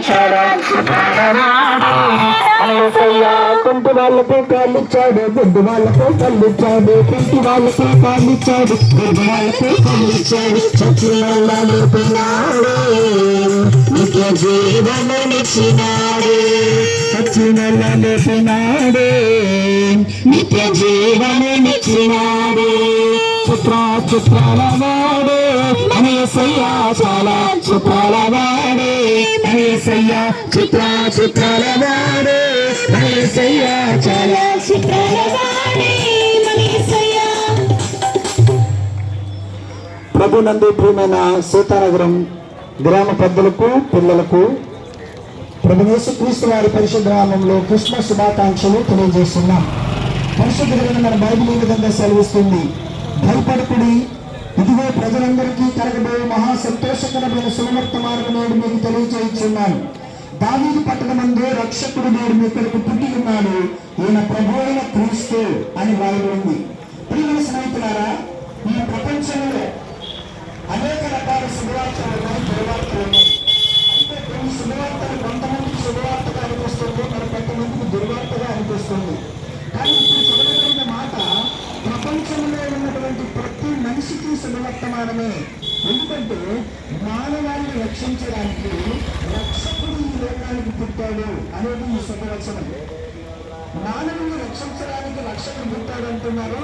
చాలా కుంటి వాళ్ళకు కాళ్ళిచ్చాడు గుడ్డు వాళ్ళకు కళ్ళిచ్చాడు కుంటి వాళ్ళకు కాళ్ళిచ్చాడు గుడ్డు వాళ్ళకు కళ్ళిచ్చాడు చచ్చిన లేపినాడు నిత్య జీవనమిచ్చినాడు చచ్చిన లేపినాడు నిత్య జీవనమిచ్చినాడు చిత్ర చిత్రాల వాడు అనేసయ్యా చాలా చిత్రాల వాడు చిత్ర చిత్రాల వాడు అనేసయ్యా చాలా చిత్రాల వాడే మనీసయ్యా ప్రభునందు ప్రియమైన సీతానగరం గ్రామ పెద్దలకు పిల్లలకు ప్రభునేసు క్రీస్తు వారి పరిశుద్ధ నామంలో క్రిస్మస్ శుభాకాంక్షలు తెలియజేస్తున్నాం. పరిశుద్ధ మన బైబిల్ ఈ విధంగా సెలవిస్తుంది? భయపడకుడి. ఇదిగో ప్రజలందరికీ కలగబోయే మహా సంతోషకరమైన సువర్తమానం నేడు మీకు తెలియజేస్తున్నాను. దావీదు పట్టణమందు రక్షకుడు నేడు మీ కొరకు పుట్టి ఉన్నాడు. ఈయన ప్రభు అయిన క్రీస్తు అని రాయబడింది ప్రియమైన స్నేహితులారా ఈ ప్రపంచంలో అనేక రకాల శుభవార్తలు ఉన్నాయి దుర్వార్తలు ఉన్నాయి. అంటే కొన్ని శుభవార్తలు కొంతమందికి శుభవార్తగా అనిపిస్తుంది మరి కొంతమందికి దుర్వార్తగా అనిపిస్తుంది. కానీ ఇప్పుడు చదవబడిన మాట ప్రపంచంలో ఉన్నటువంటి ప్రతి మనిషికి శుభవర్తమానమే. ఎందుకంటే మానవాన్ని రక్షించడానికి రక్షణ పుట్టాడు అనేది ఈ శుభవచనం మానవుని రక్షించడానికి రక్షణ పుట్టాడు అంటున్నారు?